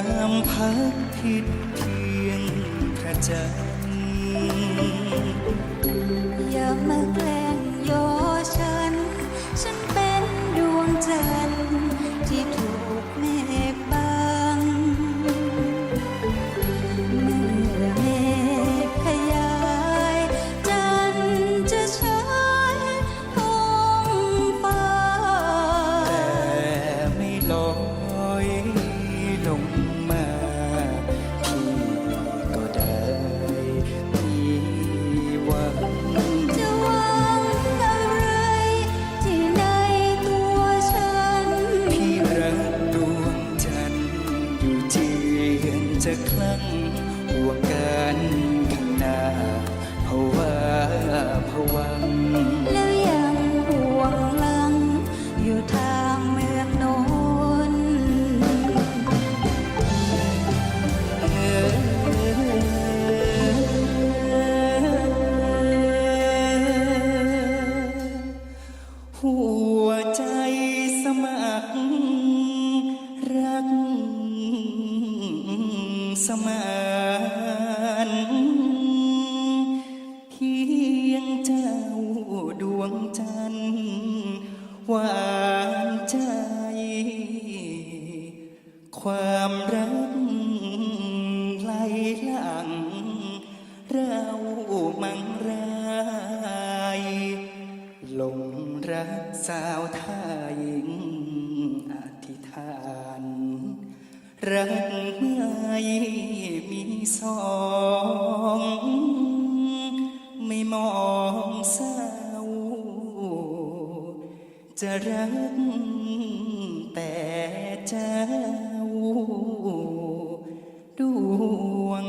ามพักผิดเพียงแค่ใจ สมานเพียงเจ้าดวงจันทร์หวานใจ ความรักไหลหลัง เรามังรายหลงรักสาวไทยอธิษฐาน รักไม่มีสองไม่มองเศร้า จะรักแต่เจ้าดวง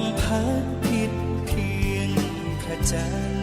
งามพัดผิดเพียงพระจันทร์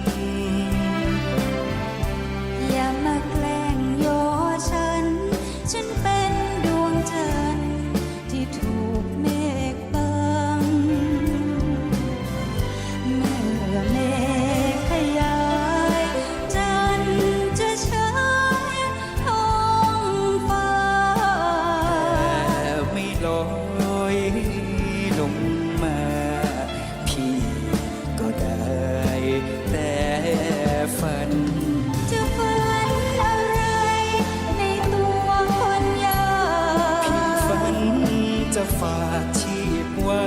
ฝากชีพไว้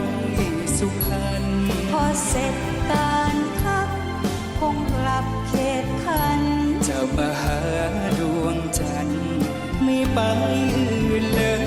สุพรรณพอเสร็จการทักคงกลับเขตคัน จะมาหาดวงจันทร์ไม่ไปอื่